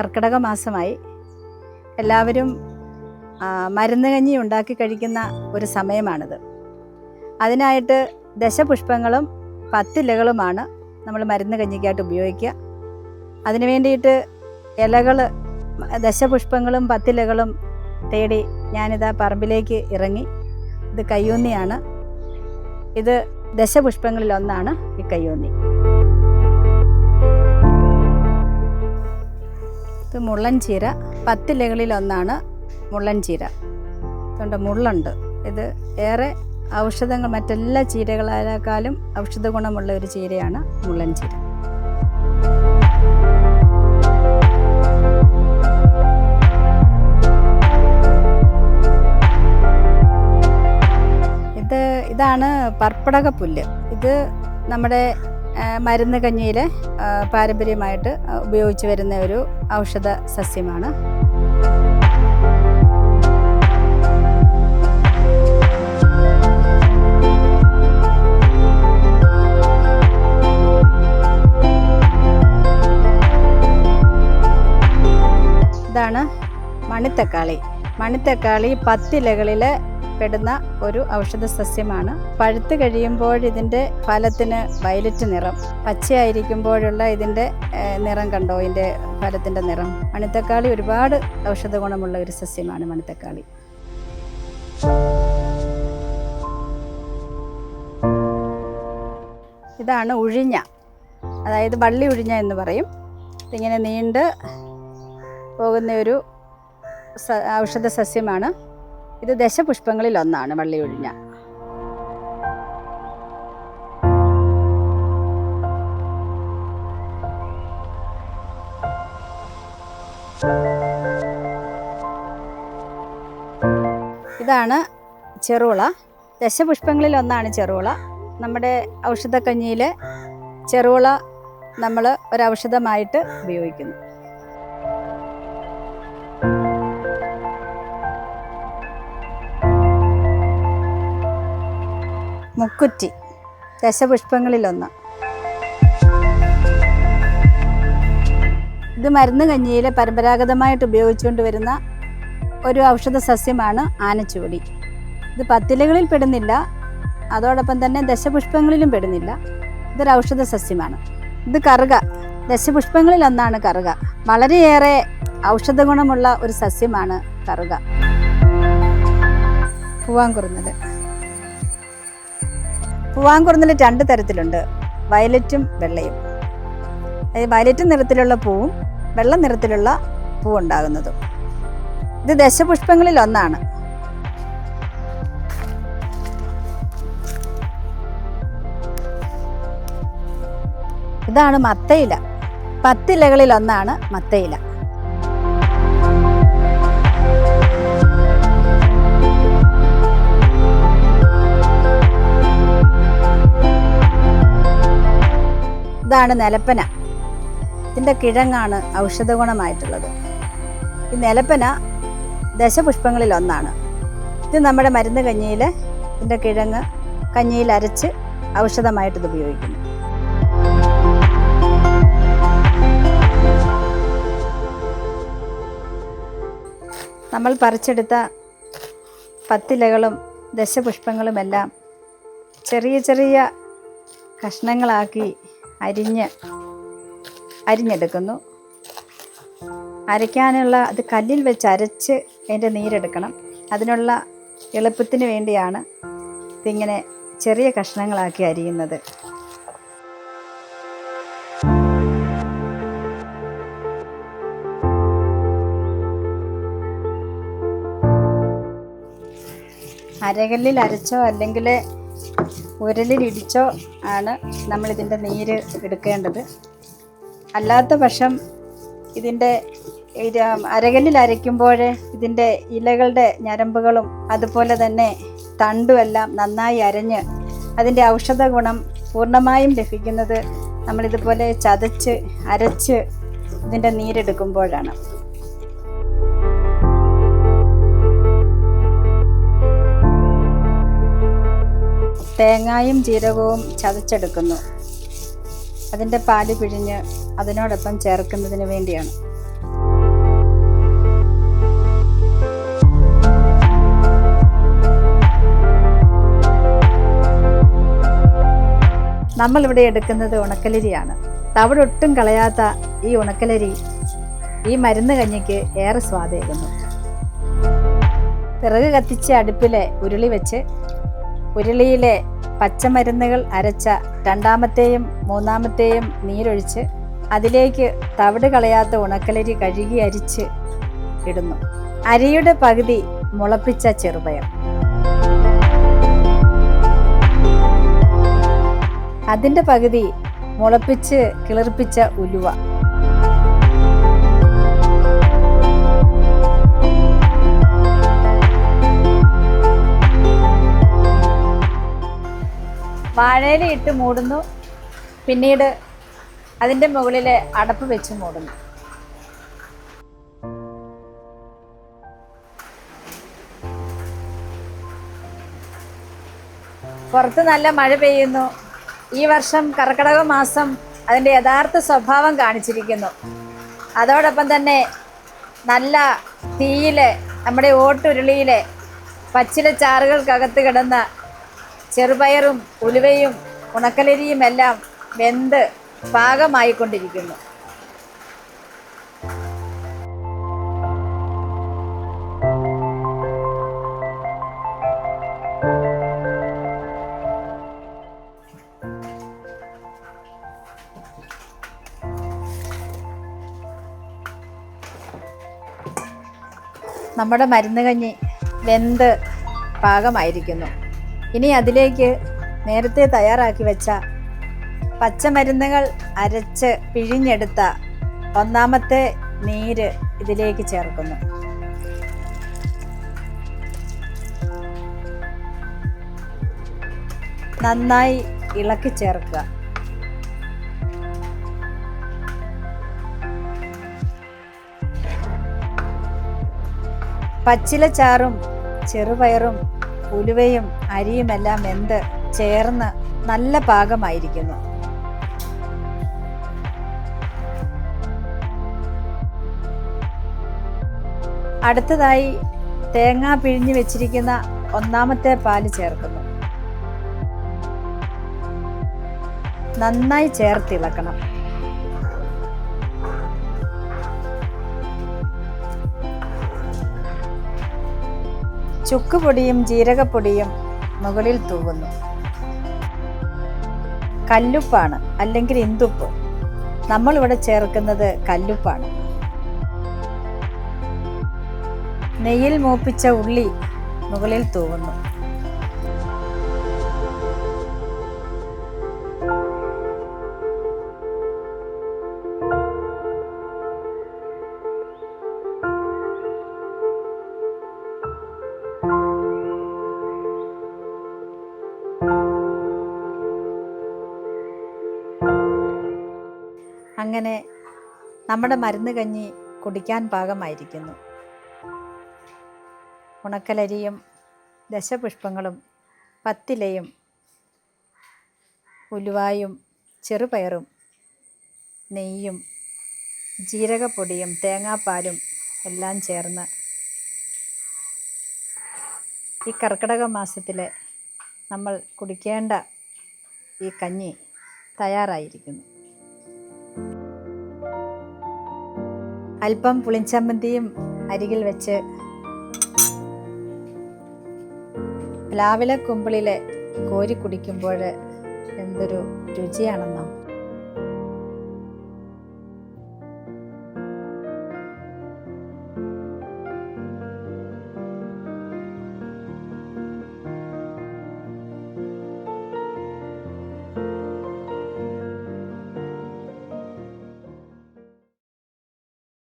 കർക്കിടക മാസമായി എല്ലാവരും മരുന്ന് കഞ്ഞി ഉണ്ടാക്കി കഴിക്കുന്ന ഒരു സമയമാണിത്. അതിനായിട്ട് ദശപുഷ്പങ്ങളും പത്തിലകളുമാണ് നമ്മൾ മരുന്ന് കഞ്ഞിക്കായിട്ട് ഉപയോഗിക്കുക. അതിനു വേണ്ടിയിട്ട് ഇലകൾ ദശപുഷ്പങ്ങളും പത്തിലകളും തേടി ഞാനിതാ പറമ്പിലേക്ക് ഇറങ്ങി. ഇത് കയ്യൂന്നിയാണ്. ഇത് ദശപുഷ്പങ്ങളിൽ ഒന്നാണ് ഈ കയ്യൂന്നി. ഇത് മുള്ളൻ ചീര പത്തിലകളിൽ ഒന്നാണ് മുള്ളൻ ചീര അതുകൊണ്ട് മുള്ളുണ്ട്. ഇത് ഏറെ ഔഷധങ്ങൾ മറ്റെല്ലാ ചീരകളേക്കാളും ഔഷധ ഗുണമുള്ള ഒരു ചീരയാണ് മുള്ളൻ ചീര ഇത് ഇതാണ് പർപ്പടക പുല്ല്. ഇത് നമ്മുടെ മരുന്ന് കഞ്ഞിയിലെ ആ, പാരമ്പര്യമായിട്ട് ഉപയോഗിച്ച് വരുന്ന ഒരു ഔഷധ സസ്യമാണ്. ഇതാണ് മണിത്തക്കാളി. മണിത്തക്കാളി പത്തിലകളിൽ പെടുന്ന ഒരു ഔഷധ സസ്യമാണ്. പഴുത്ത് കഴിയുമ്പോൾ ഇതിന്റെ ഫലത്തിന് വയലറ്റ് നിറം പച്ചയായിരിക്കുമ്പോഴുള്ള ഇതിന്റെ നിറം കണ്ടോ? ഇതിന്റെ ഫലത്തിന്റെ നിറം. മണിത്തക്കാളി ഒരുപാട് ഔഷധ ഗുണമുള്ള ഒരു സസ്യമാണ് മണിത്തക്കാളി. ഇതാണ് ഉഴിഞ്ഞ അതായത് വള്ളി ഉഴിഞ്ഞ എന്ന് പറയും. ഇതിങ്ങനെ നീണ്ട് പോകുന്ന ഒരു ഔഷധ സസ്യമാണ്. ഇത് ദശപുഷ്പങ്ങളിൽ ഒന്നാണ് വള്ളിയൊഴിഞ്ഞ ഇതാണ് ചെറുള. ദശപുഷ്പങ്ങളിൽ ഒന്നാണ് ചെറുള. നമ്മുടെ ഔഷധക്കഞ്ഞിയിൽ ചെറുള നമ്മൾ ഒരു ഔഷധമായിട്ട് ഉപയോഗിക്കുന്നു. മുക്കുറ്റി ദശപുഷ്പങ്ങളിലൊന്ന്. ഇത് മരുന്ന് കഞ്ഞിയിൽ പരമ്പരാഗതമായിട്ട് ഉപയോഗിച്ചുകൊണ്ട് വരുന്ന ഒരു ഔഷധ സസ്യമാണ് ആനച്ചുവടി. ഇത് പത്തിലകളിൽ പെടുന്നില്ല അതോടൊപ്പം തന്നെ ദശപുഷ്പങ്ങളിലും പെടുന്നില്ല. ഇതൊരു ഔഷധ സസ്യമാണ്. ഇത് കറുക ദശപുഷ്പങ്ങളിൽ ഒന്നാണ് കറുക. വളരെയേറെ ഔഷധ ഗുണമുള്ള ഒരു സസ്യമാണ് കറുക. പൂവാങ്കുറുന്നൽ പൂവാങ്കുറുന്നൽ രണ്ട് തരത്തിലുണ്ട്. വയലറ്റും വെള്ളയും. അതായത് വയലറ്റ് നിറത്തിലുള്ള പൂവും വെള്ള നിറത്തിലുള്ള പൂവുണ്ടാകുന്നതും. ഇത് ദശപുഷ്പങ്ങളിൽ ഒന്നാണ്. ഇതാണ് മത്തയില. പത്തിലകളിൽ ഒന്നാണ് മത്തയില. ഇതാണ് നിലപ്പന. ഇതിന്റെ കിഴങ്ങാണ് ഔഷധ ഗുണമായിട്ടുള്ളത് ഈ നിലപ്പന ദശപുഷ്പങ്ങളിൽ ഒന്നാണ്. ഇത് നമ്മുടെ മരുന്ന് കഞ്ഞിയിൽ ഇതിന്റെ കിഴങ്ങ് കഞ്ഞിയിൽ അരച്ച് ഔഷധമായിട്ട് ഇത് ഉപയോഗിക്കുന്നു. നമ്മൾ പറിച്ചെടുത്ത പത്തിലകളും ദശപുഷ്പങ്ങളുമെല്ലാം ചെറിയ ചെറിയ കഷ്ണങ്ങളാക്കി അരിഞ്ഞ് അരിഞ്ഞെടുക്കുന്നു. അരയ്ക്കാനുള്ള അത് കല്ലിൽ വെച്ച് അരച്ച് അതിന്റെ നീരെടുക്കണം. അതിനുള്ള എളുപ്പത്തിന് വേണ്ടിയാണ് ഇതിങ്ങനെ ചെറിയ കഷ്ണങ്ങളാക്കി അരിയുന്നത്. അരകല്ലിൽ അരച്ചോ അല്ലെങ്കിൽ ഉരലിലിടിച്ചോ ആണ് നമ്മളിതിന്റെ നീര് എടുക്കേണ്ടത്. അല്ലാത്ത പക്ഷം ഇതിന്റെ അരകല്ലിൽ അരയ്ക്കുമ്പോൾ ഇതിന്റെ ഇലകളുടെ ഞരമ്പുകളും അതുപോലെ തന്നെ തണ്ടുമെല്ലാം നന്നായി അരഞ്ഞ് അതിന്റെ ഔഷധ ഗുണം പൂർണമായും ലഭിക്കുന്നത് നമ്മളിതുപോലെ ചതച്ച് അരച്ച് ഇതിന്റെ നീരെടുക്കുമ്പോഴാണ്. തേങ്ങായും ജീരകവും ചതച്ചെടുക്കുന്നു. അതിന്റെ പാൽ പിഴിഞ്ഞ് അതിനോടൊപ്പം ചേർക്കുന്നതിന് വേണ്ടിയാണ്. നമ്മളിവിടെ എടുക്കുന്നത് ഉണക്കലരിയാണ്. തവിടൊട്ടും കളയാത്ത ഈ ഉണക്കലരി ഈ മരുന്ന് കഞ്ഞിക്ക് ഏറെ സ്വാദേകുന്നു. പിറക് കത്തിച്ച് അടുപ്പിലെ ഉരുളി വെച്ച് ഉരുളിയിലെ പച്ചമരുന്നുകൾ അരച്ച രണ്ടാമത്തെയും മൂന്നാമത്തെയും നീരൊഴിച്ച് അതിലേക്ക് തവിട് കളയാത്ത ഉണക്കലരി കഴുകി അരിച്ച് ഇടുന്നു. അരിയുടെ പകുതി മുളപ്പിച്ച ചെറുപയർ. അതിന്റെ പകുതി മുളപ്പിച്ച് കിളിർപ്പിച്ച ഉലുവ. വാഴയില ഇട്ട് മൂടുന്നു. പിന്നീട് അതിന്റെ മുകളിൽ അടപ്പ് വെച്ച് മൂടുന്നു. പുറത്ത് നല്ല മഴ പെയ്യുന്നു. ഈ വർഷം കർക്കിടക മാസം അതിന്റെ യഥാർത്ഥ സ്വഭാവം കാണിച്ചിരിക്കുന്നു. അതോടൊപ്പം തന്നെ നല്ല തീയിലെ നമ്മുടെ ഓട്ടുരുളിയിലെ പച്ചില ചാറുകൾക്കകത്ത് കിടന്ന ചെറുപയറും ഉലുവയും ഉണക്കലരിയും എല്ലാം വെന്ത് പാകമായിക്കൊണ്ടിരിക്കുന്നു. നമ്മുടെ മരുന്ന് കഞ്ഞി വെന്ത് പാകമായിരിക്കുന്നു. ഇനി അതിലേക്ക് നേരത്തെ തയ്യാറാക്കി വെച്ച പച്ചമരുന്നുകൾ അരച്ച് പിഴിഞ്ഞെടുത്ത ഒന്നാമത്തെ നീര് ഇതിലേക്ക് ചേർക്കുന്നു. നന്നായി ഇളക്കി ചേർക്കുക. പച്ചില ചാറും ചെറുപയറും ഉലുവയും അരിയുമെല്ലാം എന്ത് ചേർന്ന് നല്ല പാകമായിരിക്കുന്നു. അടുത്തതായി തേങ്ങ പിഴിഞ്ഞു വെച്ചിരിക്കുന്ന ഒന്നാമത്തെ പാൽ ചേർക്കുന്നു. നന്നായി ചേർത്തിളക്കണം. ചുക്കുപൊടിയും ജീരകപ്പൊടിയും മുകളിൽ തൂവുന്നു. കല്ലുപ്പാണ് അല്ലെങ്കിൽ ഇന്തുപ്പ് നമ്മളിവിടെ ചേർക്കുന്നത് കല്ലുപ്പാണ്. നെയ്യിൽ മൂപ്പിച്ച ഉള്ളി മുകളിൽ തൂവുന്നു. അങ്ങനെ നമ്മുടെ മരുന്ന് കഞ്ഞി കുടിക്കാൻ പാകമായിരിക്കുന്നു. ഉണക്കലരിയും ദശപുഷ്പങ്ങളും പത്തിലയും ഉലുവായും ചെറുപയറും നെയ്യും ജീരകപ്പൊടിയും തേങ്ങാപ്പാലും എല്ലാം ചേർന്ന് ഈ കർക്കിടക മാസത്തിലെ നമ്മൾ കുടിക്കേണ്ട ഈ കഞ്ഞി തയ്യാറായിരിക്കുന്നു. അല്പം പുളിഞ്ചമ്മന്തിയും അരികിൽ വെച്ച് പ്ലാവില കുമ്പിളിലെ കോരി കുടിക്കുമ്പോൾ എന്തൊരു രുചിയാണെന്നോ.